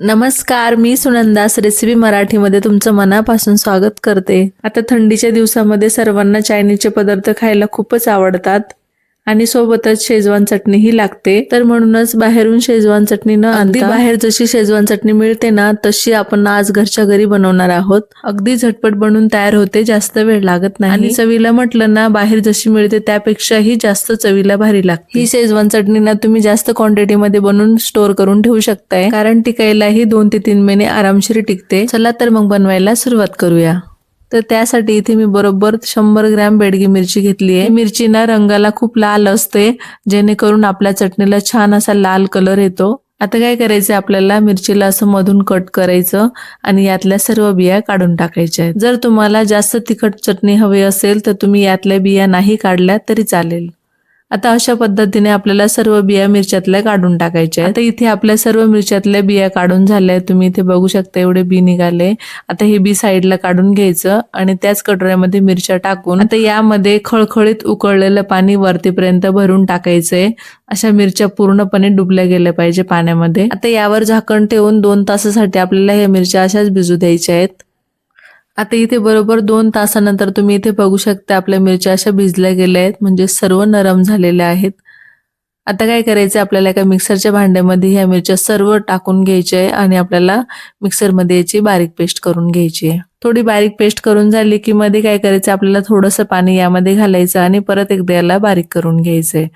नमस्कार मी सुनंदास रेसिपी मराठीमध्ये तुमचं मनापासून स्वागत करते. आता थंडीच्या दिवसामध्ये सर्वांना चायनीजचे पदार्थ खायला खूपच आवडतात. आणि सोबतच शेजवान चटणीही लागते. तर म्हणूनच बाहेरून शेजवान चटणी न अगदी बाहेर जशी शेजवान चटणी मिळते ना तशी आपण आज घरच्या घरी बनवणार आहोत. अगदी झटपट बनवून तयार होते जास्त वेळ लागत नाही. आणि चवीला म्हटलं ना बाहेर जशी मिळते त्यापेक्षाही जास्त चवीला भारी लागते. ही शेजवान चटणी ना तुम्ही जास्त क्वांटिटी मध्ये बनवून स्टोर करून ठेवू शकताय. कारण टिकायलाही दोन ते तीन महिने आरामशीर टिकते. चला तर मग बनवायला सुरुवात करूया. तर त्यासाठी इथे मी बरोबर शंभर ग्रॅम बेडगी मिरची घेतली आहे मिरची ना रंगाला खूप लाल असते जेणेकरून आपल्या चटणीला छान असा लाल कलर येतो. आता काय करायचं आपल्याला मिरचीला असं मधून कट करायचं आणि यातल्या सर्व बिया काढून टाकायच्या जर तुम्हाला जास्त तिखट चटणी हवी असेल तर तुम्ही यातल्या बिया नाही काढल्या तरी चालेल. आता अशा पद्धतीने आपल्याला सर्व बिया मिरच्यातल्या काढून टाकायच्या आता इथे आपल्या सर्व मिरच्यातल्या बिया काढून झाल्या तुम्ही इथे बघू शकता एवढे बी निघाले. आता हे बी साईडला काढून घ्यायचं आणि त्याच कटोऱ्यामध्ये मिरच्या टाकून आता यामध्ये खळखळीत उकळलेलं पाणी वरतीपर्यंत भरून टाकायचंय. अशा मिरच्या पूर्णपणे डुबल्या गेल्या पाहिजे पाण्यामध्ये. आता यावर झाकण ठेवून दोन तासासाठी आपल्याला ह्या मिरच्या अशाच भिजू द्यायच्या आहेत. आता इथे बरोबर दोन तासानंतर तुम्ही इथे बघू शकता आपल्या मिरच्या अशा भिजल्या गेल्या आहेत म्हणजे सर्व नरम झालेल्या आहेत. आता काय करायचं आपल्याला एका मिक्सरच्या भांड्यामध्ये ह्या मिरच्या सर्व टाकून घ्यायच्या आहे आणि आपल्याला मिक्सरमध्ये याची बारीक पेस्ट करून घ्यायची आहे. थोडी बारीक पेस्ट करून झाली की मध्ये काय करायचं आपल्याला थोडंसं पाणी यामध्ये घालायचं आणि परत एकदा याला बारीक करून घ्यायचंय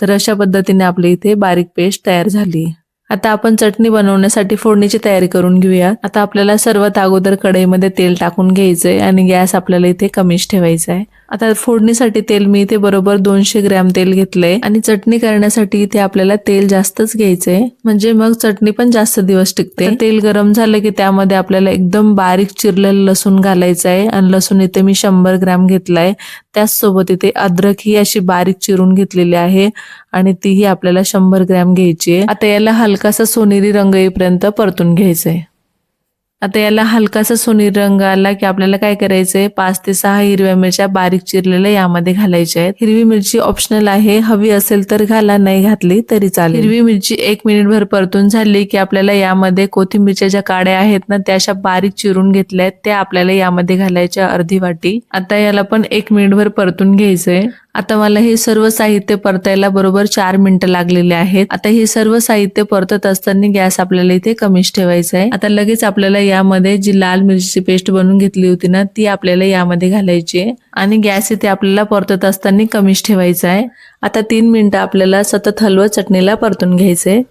तर अशा पद्धतीने आपल्या इथे बारीक पेस्ट तयार झाली. आता आपण चटणी बनवण्यासाठी फोडणीची तयारी करून घेऊया. आता आपल्याला सर्वात अगोदर कढईमध्ये तेल टाकून घ्यायचंय आणि गॅस आपल्याला इथे कमीच ठेवायचा आहे आता फोडणीसाठी तेल मी इथे बरोबर दोनशे ग्रॅम तेल घेतलंय. आणि चटणी करण्यासाठी इथे आपल्याला तेल जास्तच घ्यायचंय. म्हणजे मग चटणी पण जास्त दिवस टिकते. तेल गरम झालं की त्यामध्ये आपल्याला एकदम बारीक चिरलेलं लसूण घालायचं आहे आणि लसूण इथे मी शंभर ग्रॅम घेतलाय. त्याचसोबत इथे अद्रक ही अशी बारीक चिरून घेतलेली आहे. आणि तीही आपल्याला शंभर ग्रॅम घ्यायची आहे. आता याला हलकासा सोनेरी रंग येईपर्यंत परतून घ्यायचंय. आता याला हलकासा सोनेरी रंग आला की आपल्याला काय करायचंय? पाच ते सहा हिरव्या मिरच्या बारीक चिरलेल्या यामध्ये घालायच्या आहेत. हिरवी मिरची ऑप्शनल आहे. हवी असेल तर घाला नाही घातली तरी चालेल. हिरवी मिरची एक मिनिट भर परतून झाली की आपल्याला यामध्ये कोथिंबीरच्या ज्या काड्या आहेत ना त्या अशा बारीक चिरून घेतल्या आहेत. त्या आपल्याला यामध्ये घालायच्या अर्धी वाटी. आता याला पण एक मिनिटभर परतून घ्यायचंय. आता मला हे सर्व साहित्य परतायला बरोबर चार मिनिटं लागलेले आहेत. आता हे सर्व साहित्य परतत असताना गॅस आपल्याला इथे कमीच ठेवायचा आहे. आता लगेच आपल्याला यामध्ये जी लाल मिरचीची पेस्ट बनवून घेतली होती ना ती आपल्याला यामध्ये घालायची आहे. आणि गॅस इथे आपल्याला परतत असताना कमीच ठेवायचा आहे. आता तीन मिनिटं आपल्याला सतत हलवं चटणीला परतून घ्यायचंय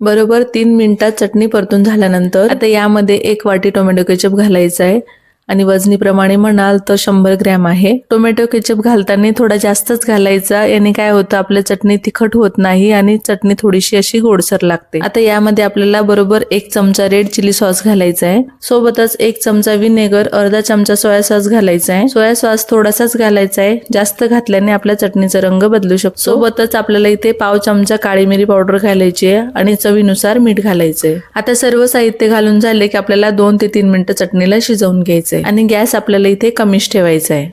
बरोबर तीन मिनिटात चटणी परतून झाल्यानंतर आता यामध्ये एक वाटी टोमॅटो केचप घालायचा आहे. आणि वजनीप्रमाणे म्हणाल तर शंभर ग्रॅम आहे. टोमॅटो केचप घालताना थोडा जास्तच घालायचा. याने काय होतं आपल्या चटणी तिखट होत नाही आणि चटणी थोडीशी अशी गोडसर लागते. आता यामध्ये आपल्याला बरोबर एक चमचा रेड चिली सॉस घालायचा आहे. सोबतच एक चमचा विनेगर अर्धा चमचा सोया सॉस घालायचा आहे. सोया सॉस थोडासाच घालायचा आहे. जास्त घातल्याने आपल्या चटणीचा रंग बदलू शकतो. सोबतच आपल्याला इथे पाव चमचा काळी मिरी पावडर घालायची आहे आणि चवीनुसार मीठ घालायचंय आता सर्व साहित्य घालून झाले की आपल्याला दोन ते तीन मिनिटं चटणीला शिजवून आहे आणि गॅस आपल्याला इथे कमीच ठेवायचा आहे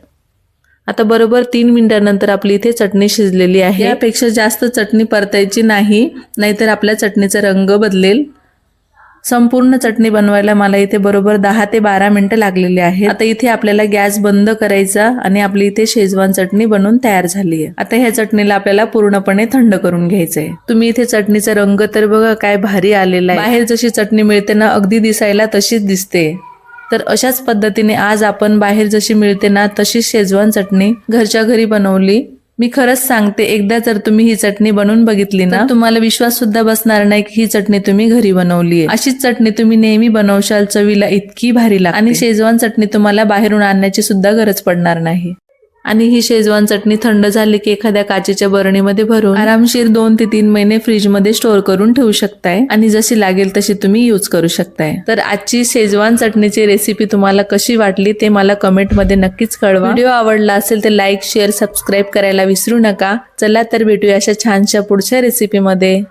आता बरोबर तीन मिनिटानंतर आपली इथे चटणी शिजलेली आहे. यापेक्षा जास्त चटणी परतायची नाही नाहीतर आपल्या चटणीचा रंग बदलेल. संपूर्ण चटणी बनवायला मला इथे बरोबर दहा ते बारा मिनटं लागलेली आहेत. आता इथे आपल्याला गॅस बंद करायचा आणि आपली इथे शेजवान चटणी बनवून तयार झाली आहे. आता ह्या चटणीला आपल्याला पूर्णपणे थंड करून घ्यायचंय. तुम्ही इथे चटणीचा रंग तर बघा काय भारी आलेला आहे. बाहेर जशी चटणी मिळते ना अगदी दिसायला तशीच दिसते. तर अशाच पद्धतीने आज आपण बाहेर जशी मिळते ना तशीच शेजवान चटणी घरच्या घरी बनवली. मी खरंच सांगते एकदा जर तुम्ही ही चटणी बनवून बघितली ना तुम्हाला विश्वास सुद्धा बसणार नाही की ही चटणी तुम्ही घरी बनवली आहे. अशीच चटणी तुम्ही नेहमी बनवशाल चवीला इतकी भारी लागते. आणि शेजवान चटणी तुम्हाला बाहेरून आणण्याची सुद्धा गरज पडणार नाही. आणि ही शेजवान चटणी थंड झाली की एखाद्या काचेच्या बरणीमध्ये भरून आरामशीर दोन ते तीन महिने फ्रीजमध्ये स्टोअर करून ठेवू शकताय. आणि जशी लागेल तशी तुम्ही यूज करू शकताय. तर आजची शेजवान चटणीची रेसिपी तुम्हाला कशी वाटली ते मला कमेंटमध्ये नक्कीच कळवा. व्हिडिओ आवडला असेल तर लाईक शेअर सबस्क्राईब करायला विसरू नका. चला तर भेटूया अशा छानशा पुढच्या रेसिपीमध्ये.